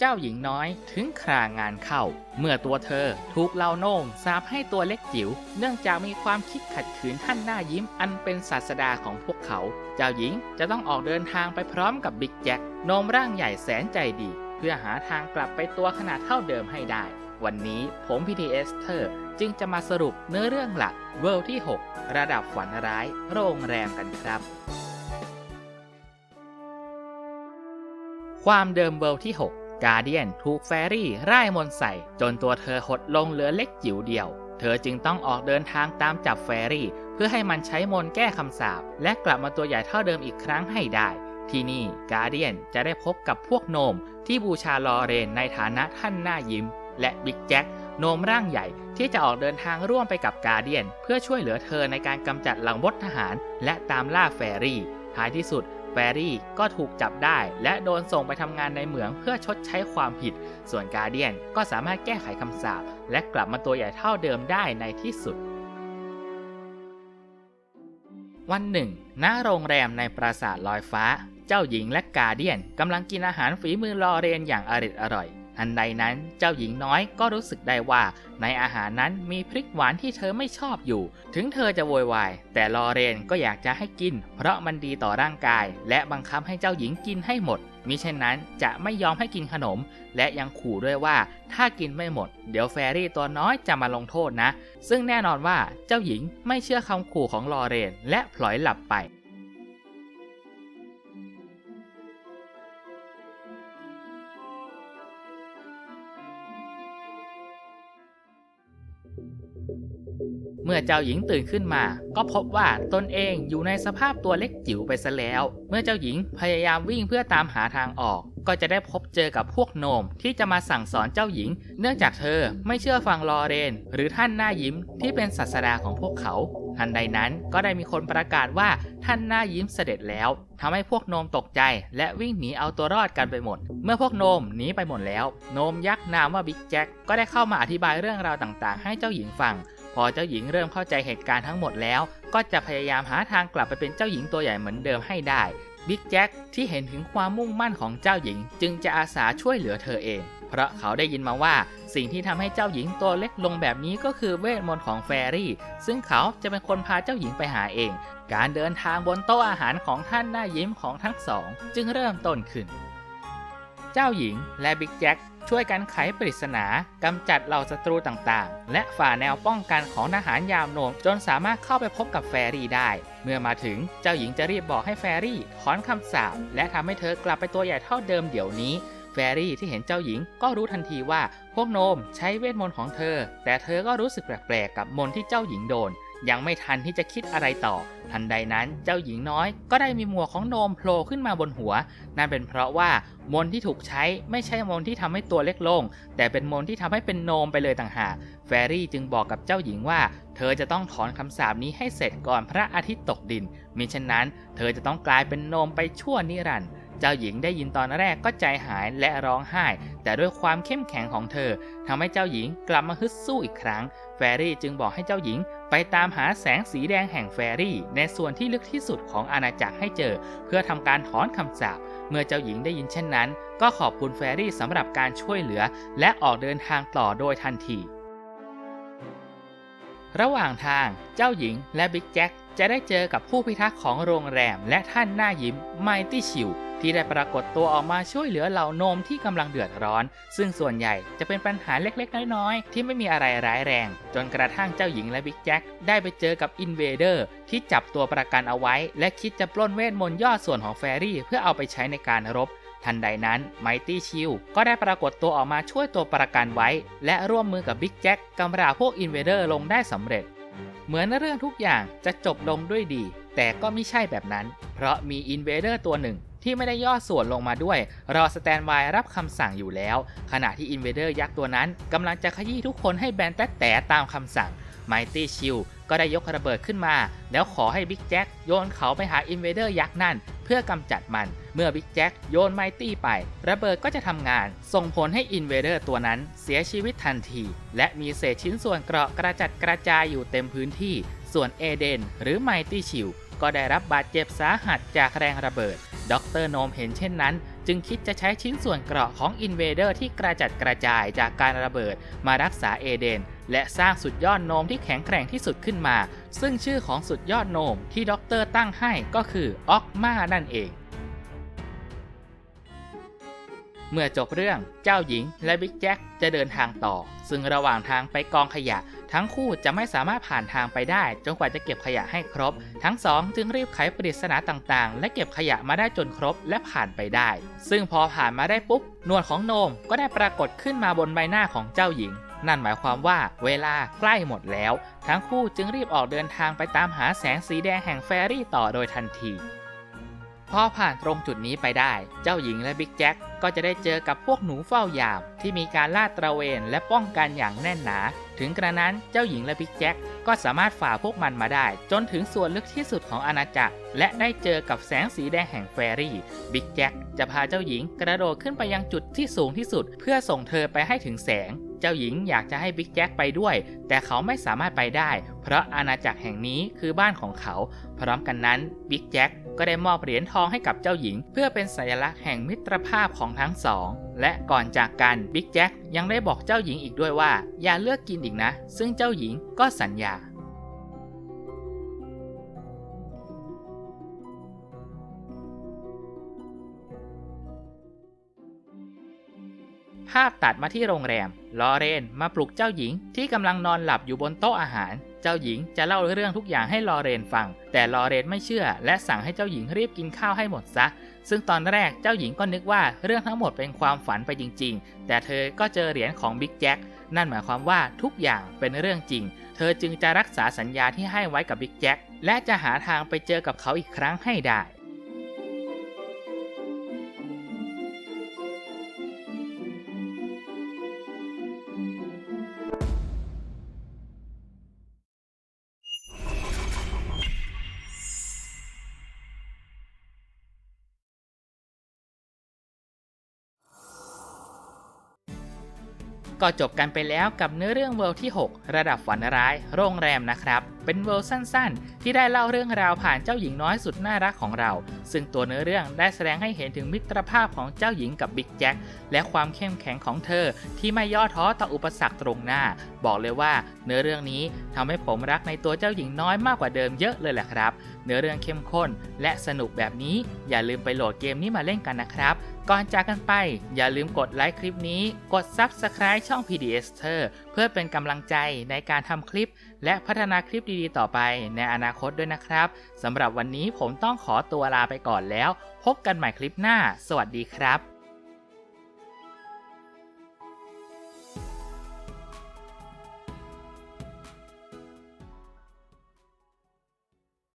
เจ้าหญิงน้อยถึงครางานเข้า เมื่อตัวเธอถูกเหล่าโน่งสาปให้ตัวเล็กจิ๋วเนื่องจากมีความคิดขัดขืนท่านหน้ายิ้มอันเป็นศาสดาของพวกเขา เจ้าหญิงจะต้องออกเดินทางไปพร้อมกับบิ๊กแจ็คโนมร่างใหญ่แสนใจดี เพื่อหาทางกลับไปตัวขนาดเท่าเดิมให้ได้ วันนี้ผมพีทีเอสเธอร์จึงจะมาสรุปเนื้อเรื่องหลักเวิลด์ที่ 6 ระดับฝันร้าย โรงแรมกันครับความเดิมเวิลด์ที่ 6 กาเดียนถูกแฟรี่ร่ายมนใส่ จนตัวเธอหดลงเหลือเล็กจิ๋วเดียว เธอจึงต้องออกเดินทางตามจับแฟรี่ เพื่อให้มันใช้มนแก้คำสาปและกลับมาตัวใหญ่เท่าเดิมอีกครั้งให้ได้ ที่นี่กาเดียนจะได้พบกับพวกโนม ที่บูชาลอเรนในฐานะท่านหน้ายิ้ม และบิ๊กแจ็คโนมร่างใหญ่ที่จะออกเดินทางร่วมไปกับกาเดียน เพื่อช่วยเหลือเธอในการกำจัดหลังบดทหาร และตามล่าแฟรี่ท้ายที่สุด แฟรี่ก็ถูกจับได้ และโดนส่งไปทำงานในเหมืองเพื่อชดใช้ความผิด ส่วนกาเดียนก็สามารถแก้ไขคำสาปและกลับมาตัวใหญ่เท่าเดิมได้ในที่สุด วันหนึ่ง ณ โรงแรมในปราสาทลอยฟ้า เจ้าหญิงและกาเดียนกำลังกินอาหารฝีมือลอเรนอย่างอริดอร่อย ทันใดนั้นเจ้าหญิงน้อยก็รู้สึกได้ว่า ในอาหารนั้นมีพริกหวานที่เธอไม่ชอบอยู่ ถึงเธอจะโวยวาย แต่ลอเรนก็อยากจะให้กิน เพราะมันดีต่อร่างกาย และบังคับให้เจ้าหญิงกินให้หมดมิเช่นนั้นจะไม่ยอมให้กินขนม และยังขู่ด้วยว่าถ้ากินไม่หมด เดี๋ยวแฟรี่ตัวน้อยจะมาลงโทษนะ ซึ่งแน่นอนว่าเจ้าหญิงไม่เชื่อคำขู่ของลอเรน และพลอยหลับไป เมื่อเจ้าหญิงตื่นขึ้นมา ก็พบว่าตนเองอยู่ในสภาพตัวเล็กจิ๋วไปซะแล้ว เมื่อเจ้าหญิงพยายามวิ่งเพื่อตามหาทางออก ก็จะได้พบเจอกับพวกโนมที่จะมาสั่งสอนเจ้าหญิง เนื่องจากเธอไม่เชื่อฟังลอเรน หรือท่านหน้ายิ้มที่เป็นศาสดาของพวกเขา ทันใดนั้นก็ได้มีคนประกาศว่าท่านหน้ายิ้มเสด็จแล้วทำให้พวกโนมตกใจ และวิ่งหนีเอาตัวรอดกันไปหมด เมื่อพวกโนมหนีไปหมดแล้ว โนมยักษ์นามว่าบิ๊กแจ็คก็ได้เข้ามาอธิบายเรื่องราวต่างๆ ให้เจ้าหญิงฟัง พอเจ้าหญิงเริ่มเข้าใจเหตุการณ์ทั้งหมดแล้ว ก็จะพยายามหาทางกลับไปเป็นเจ้าหญิงตัวใหญ่เหมือนเดิมให้ได้ บิ๊กแจ็คที่เห็นถึงความมุ่งมั่นของเจ้าหญิง จึงจะอาสาช่วยเหลือเธอเอง เพราะเขาได้ยินมาว่าสิ่งที่ทำให้เจ้าหญิงตัวเล็กลงแบบนี้ก็คือเวทมนต์ของแฟรี่ ซึ่งเขาจะเป็นคนพาเจ้าหญิงไปหาเอง การเดินทางบนโต๊ะอาหารของท่านหน้ายิ้มของทั้งสอง จึงเริ่มต้นขึ้น เจ้าหญิงและบิ๊กแจ็คช่วยกันไขปริศนากำจัดเหล่าศัตรูต่างๆ และฝ่าแนวป้องกันของทหารยามโนมจนสามารถเข้าไปพบกับแฟรี่ได้ เมื่อมาถึงเจ้าหญิงจะรีบบอกให้แฟรี่ถอนคำสาปและทำให้เธอกลับไปตัวใหญ่เท่าเดิมเดี๋ยวนี้แฟรี่ที่เห็นเจ้าหญิงก็รู้ทันทีว่าพวกโนมใช้เวทมนต์ของเธอ แต่เธอก็รู้สึกแปลกๆกับมนต์ที่เจ้าหญิงโดน ยังไม่ทันที่จะคิดอะไรต่อ ทันใดนั้นเจ้าหญิงน้อยก็ได้มีหมวกของโนมโผล่ขึ้นมาบนหัว นั่นเป็นเพราะว่ามนที่ถูกใช้ไม่ใช่มนที่ทำให้ตัวเล็กลง แต่เป็นมนที่ทำให้เป็นโนมไปเลยต่างหาก แฟรี่จึงบอกกับเจ้าหญิงว่า เธอจะต้องถอนคำสาปนี้ให้เสร็จก่อนพระอาทิตย์ตกดินมิฉะนั้น เธอจะต้องกลายเป็นโนมไปชั่วนิรันดร์ จ้าหญิงได้ยินตอนแรกก็ใจหายและร้องไห้ แต่ด้วยความเข้มแข็งของเธอทำให้เจ้าหญิงกลับมาฮึดสู้อีกครั้ง แฟรี่จึงบอกให้เจ้าหญิงไปตามหาแสงสีแดงแห่งแฟรี่ ในส่วนที่ลึกที่สุดของอาณาจักรให้เจอ เพื่อทำการถอนคำสาปเมื่อเจ้าหญิงได้ยินเช่นนั้น ก็ขอบคุณแฟรี่สำหรับการช่วยเหลือ และออกเดินทางต่อโดยทันที ระหว่างทางเจ้าหญิงและบิ๊กแจ็คจะได้เจอกับผู้พิทักษ์ของโรงแรมและท่านหน้ายิ้มไมตี้ชิว ที่ได้ปรากฏตัวออกมาช่วยเหลือเหล่าโนมที่กำลังเดือดร้อน ซึ่งส่วนใหญ่จะเป็นปัญหาเล็กๆ น้อยๆ ที่ไม่มีอะไรร้ายแรง จนกระทั่งเจ้าหญิงและบิ๊กแจ็คได้ไปเจอกับอินเวเดอร์ที่จับตัวประกันเอาไว้ และคิดจะปล้นเวทมนต์ย่อส่วนของแฟรี่เพื่อเอาไปใช้ในการรบทันใดนั้นไมตี้ชิลก็ได้ปรากฏตัวออกมาช่วยตัวประกันไว้ และร่วมมือกับบิ๊กแจ็คกำราพวกอินเวเดอร์ลงได้สำเร็จ เหมือนเรื่องทุกอย่างจะจบลงด้วยดี แต่ก็ไม่ใช่แบบนั้น เพราะมีอินเวเดอร์ตัวหนึ่ง ที่ไม่ได้ย่อส่วนลงมาด้วย รอสแตนบายรับคำสั่งอยู่แล้ว ขณะที่อินเวเดอร์ยักษ์ตัวนั้นกำลังจะขยี้ทุกคนให้แบนแต๊ะแต่ตามคำสั่งไมตี้ชิลก็ได้ยกระเบิดขึ้นมา แล้วขอให้บิ๊กแจ็คโยนเขาไปหาอินเวเดอร์ยักษ์นั่น เพื่อกำจัดมัน เมื่อบิ๊กแจ็คโยนไมตี้ไป ระเบิดก็จะทำงาน ส่งผลให้อินเวเดอร์ตัวนั้นเสียชีวิตทันที และมีเศษชิ้นส่วนเกราะกระจัดกระจายอยู่เต็มพื้นที่ ส่วนเอเดนหรือไมตี้ชิลก็ได้รับบาดเจ็บสาหัสจากแรงระเบิด ดรโนมเห็นเช่นนั้น จึงคิดจะใช้ชิ้นส่วนเกราะของอินเวเดอร์ที่กระจัดกระจายจากการระเบิดมารักษาเอเดน และสร้างสุดยอดโนมที่แข็งแกร่งที่สุดขึ้นมา ซึ่งชื่อของสุดยอดโนมที่ด็อกเตอร์ตั้งให้ก็คือออกมานั่นเอง เมื่อจบเรื่องเจ้าหญิงและบิ๊กแจ็คจะเดินทางต่อ ซึ่งระหว่างทางไปกองขยะ ทั้งคู่จะไม่สามารถผ่านทางไปได้ จนกว่าจะเก็บขยะให้ครบ ทั้งสองจึงรีบไขปริศนาต่างๆ และเก็บขยะมาได้จนครบและผ่านไปได้ ซึ่งพอผ่านมาได้ปุ๊บนวดของโนมก็ได้ปรากฏขึ้นมาบนใบหน้าของเจ้าหญิง นั่นหมายความว่าเวลาใกล้หมดแล้ว ทั้งคู่จึงรีบออกเดินทางไปตามหาแสงสีแดงแห่งแฟรี่ต่อโดยทันที พอผ่านตรงจุดนี้ไปได้ เจ้าหญิงและบิ๊กแจ็คก็จะได้เจอกับพวกหนูเฝ้ายาม ที่มีการลาดตระเวนและป้องกันอย่างแน่นหนา ถึงกระนั้นเจ้าหญิงและบิ๊กแจ็คก็สามารถฝ่าพวกมันมาได้ จนถึงส่วนลึกที่สุดของอาณาจักร และได้เจอกับแสงสีแดงแห่งแฟรี่ บิ๊กแจ็คจะพาเจ้าหญิงกระโดดขึ้นไปยังจุดที่สูงที่สุด เพื่อส่งเธอไปให้ถึงแสง เจ้าหญิงอยากจะให้บิ๊กแจ็คไปด้วย แต่เขาไม่สามารถไปได้ เพราะอาณาจักรแห่งนี้คือบ้านของเขา พร้อมกันนั้นบิ๊กแจ็คก็ได้มอบเหรียญทองให้กับเจ้าหญิง เพื่อเป็นสัญลักษณ์แห่งมิตรภาพของทั้งสอง และก่อนจากกันบิ๊กแจ็คยังได้บอกเจ้าหญิงอีกด้วยว่า อย่าเลือกกินอีกนะ ซึ่งเจ้าหญิงก็สัญญาาพตัดมาที่โรงแรม ลอเรนมาปลุกเจ้าหญิงที่กำลังนอนหลับอยู่บนโต๊ะอาหาร เจ้าหญิงจะเล่าเรื่องทุกอย่างให้ลอเรนฟัง แต่ลอเรนไม่เชื่อ และสั่งให้เจ้าหญิงรีบกินข้าวให้หมดซะ ซึ่งตอนแรกเจ้าหญิงก็นึกว่าเรื่องทั้งหมดเป็นความฝันไปจริง ๆ แต่เธอก็เจอเหรียญของบิ๊กแจ็ค นั่นหมายความว่าทุกอย่างเป็นเรื่องจริง เธอจึงจะรักษาสัญญาที่ให้ไว้กับบิ๊กแจ็ค และจะหาทางไปเจอกับเขาอีกครั้งให้ได้ ก็จบกันไปแล้วกับเนื้อเรื่องเวิลด์ที่ 6 ระดับฝันร้าย โรงแรมนะครับ เป็นเวิลด์สั้นๆ ที่ได้เล่าเรื่องราวผ่านเจ้าหญิงน้อยสุดน่ารักของเรา ซึ่งตัวเนื้อเรื่องได้แสดงให้เห็นถึงมิตรภาพของเจ้าหญิงกับบิ๊กแจ็คและความเข้มแข็งของเธอที่ไม่ย่อท้อต่ออุปสรรคตรงหน้า บอกเลยว่าเนื้อเรื่องนี้ทำให้ผมรักในตัวเจ้าหญิงน้อยมากกว่าเดิมเยอะเลยแหละครับ เนื้อเรื่องเข้มข้น และสนุกแบบนี้อย่าลืมไปโหลดเกมนี้มาเล่นกันนะครับ ก่อนจากกันไป อย่าลืมกดไลค์คลิปนี้ กด Subscribe ช่อง PDS เธอ พื่อเป็นกำลังใจในการทำคลิป และพัฒนาคลิปดีๆ ต่อไปในอนาคตด้วยนะครับสำหรับวันนี้ผมต้องขอตัวลาไปก่อนแล้ว พบกันใหม่คลิปหน้า สวัสดีครับ